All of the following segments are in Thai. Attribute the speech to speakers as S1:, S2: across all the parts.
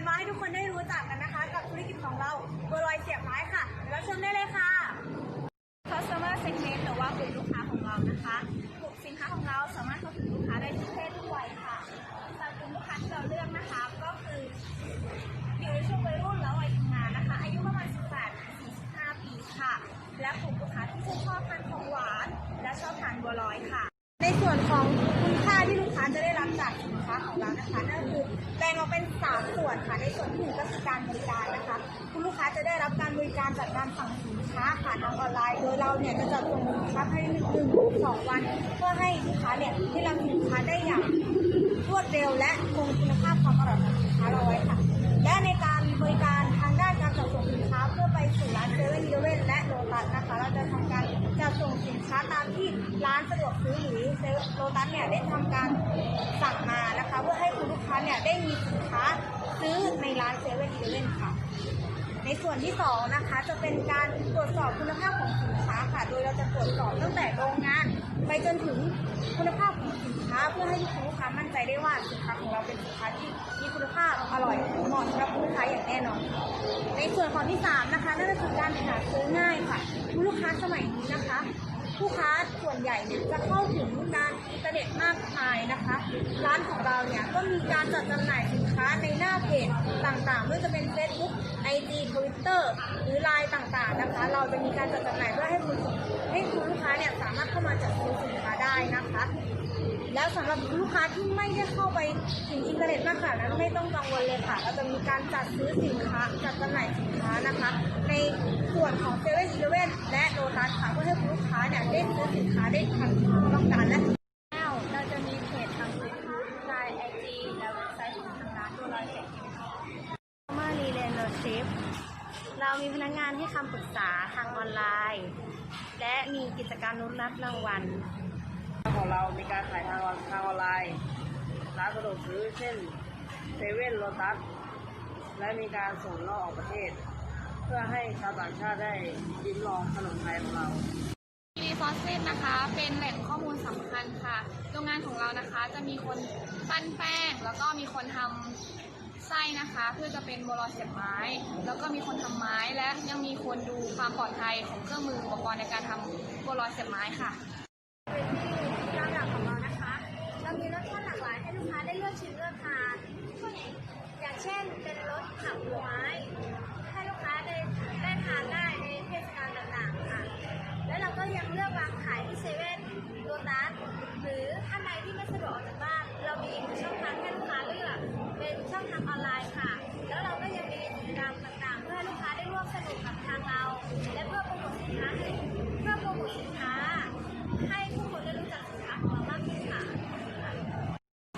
S1: นว่าให้ทุกคนได้รู้จักกันนะคะ กับธุรกิจของเราบัวลอยเสียบไม้ค่ะแล้วชมได้เลยค่ะ customer segment หรือว่ากลุ่มลูกค้าของเรานะคะกลุ่มสินค้าของเราสามารถเข้าถึงลูกค้าได้ทุกเพศทุกวัยค่ะสำหรับกลุ่มลูกค้าที่เราเลือกนะคะ ก็คืออยู่ในช่วงวัยรุ่นและวัยทำงานนะคะ อายุประมาณ 18 45 ปีค่ะ และกลุ่มลูกค้าที่ชื่นชอบทานของหวาน และชอบทานบัวลอยค่ะ ในส่วนของคุณค่าที่ลูกค้าจะได้รับ ของเรานะคะนั่นคือแบ่งออกเป็น 3 ส่วนค่ะ ในส่วนที่หนึ่งก็คือการบริการนะคะ คุณลูกค้าจะได้รับการบริการจากการสั่งสินค้าผ่านทางออนไลน์ โดยเราเนี่ยจะจัดส่งสินค้าภายใหนึ่งถึงสองวัน เพื่อให้ลูกค้าเนี่ยได้รับสินค้าได้อย่างรวดเร็วและคงคุณภาพความอร่อยของสินค้าเราไว้ค่ะ และในการบริการทางด้านการจัดส่งสินค้าเพื่อไปสู่ร้านเซเว่นอีเลเว่นและโลตัสนะคะ เราจะทำการจัดส่งสินค้าตามที่ร้านสะดวกซื้อหรือเซเว่นโลตัสเนี่ยได้ทำการสั่งมา ได้มีสินค้าซื้อในร้านเซเว่นอีเลเว่นค่ะ ในส่วนที่สองนะคะจะเป็นการตรวจสอบคุณภาพของสินค้าค่ะ โดยเราจะตรวจสอบตั้งแต่โรงงาน ไปจนถึงคุณภาพของสินค้า เพื่อให้ลูกค้ามั่นใจได้ว่าสินค้าของเราเป็นสินค้าที่มีคุณภาพอร่อยเหมาะสำหรับลูกค้าอย่างแน่นอน ในส่วนของที่สามนะคะนั่นก็คือการหาซื้อง่ายค่ะลูกค้าสมัยนี้นะคะ ผู้ค้าส่วนใหญ่เนี่ยจะเข้าถึงการ ร้านของเราเนี่ยก็มีการจัดจำหน่ายสินค้าในหน้าเพจต่างๆไม่ว่าจะเป็น Facebook IG Twitter หรือ Line ต่างๆนะคะ เราจะมีการจัดจำหน่ายเพื่อให้คุณให้คุณลูกค้าเนี่ยสามารถเข้ามาจัดซื้อสินค้าได้นะคะ แล้วสำหรับลูกค้าที่ไม่ได้เข้าไปถึงอินเทอร์เน็ตมากขนาดนั้นไม่ต้องกังวลเลยค่ะ เราจะมีการจัดซื้อสินค้าจัดจำหน่ายสินค้านะคะ ในส่วนของเซเว่นอีเลเว่นและโลตัสค่ะเพื่อให้คุณลูกค้าเนี่ยได้ซื้อสินค้าได้ทันที่ต้องการและแล้วเราจะมีเพจทางเฟซบุ๊กไลน์ไอจีและเว็บไซต์ของทางร้านตัวเราเองมารีเลนเนอร์ชิพ เรามีพนักงานให้คำปรึกษาทางออนไลน์ และมีกิจกรรมลุ้นรับรางวัล
S2: ของเรามีการขายทางออนทางออนไลน์ร้านสะดวกซื้อเช่นเซเว่นโลตัสและมีการส่งนอกออกประเทศ เพื่อให้ชาวต่างชาติได้ลิ้มลองขนมไทยของเรา
S3: รีซอสเซนนะคะ เป็นแหล่งข้อมูลสำคัญค่ะ โรงงานของเรานะคะจะมีคนปั้นแป้ง แล้วก็มีคนทำ ไส้นะคะเพื่อจะเป็นโบลอยเสียบไม้ แล้วก็มีคนทำไม้และยังมีคนดูความปลอดภัยของเครื่องมืออุปกรณ์ในการทำโบรอยเสียบไม้ค่ะ
S1: เป็นที่ร้านหลักของเรานะคะ เรามีรสชาติหลากหลายให้ลูกค้าได้เลือกชิมเลือกทานอย่างเช่นเป็นรสผักหวาน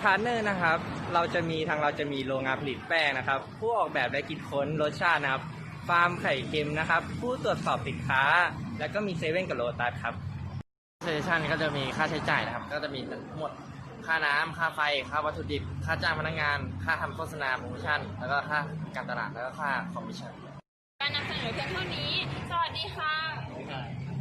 S4: พาร์ทเนอร์นะครับ เราจะมีทางเราจะมีโรงงานผลิตแป้งนะครับ ผู้ออกแบบและคิดค้นรสชาตินะครับ ฟาร์มไข่เค็มนะครับ ผู้ตรวจสอบสินค้า แล้วก็มีเซเว่นกับโลตัสครับเซสชันก็จะมีค่าใช้จ่ายนะครับ ก็จะมีทั้งหมดค่าน้ำค่าไฟ ค่าวัตถุดิบ ค่าจ้างพนักงาน ค่าทำโฆษณาโปรโมชั่น แล้วก็ค่าการตลาด แล้วก็ค่าคอมมิชชั่น
S3: การนำเสนอเพียงเท่านี้ สวัสดีค่ะ
S4: ครับ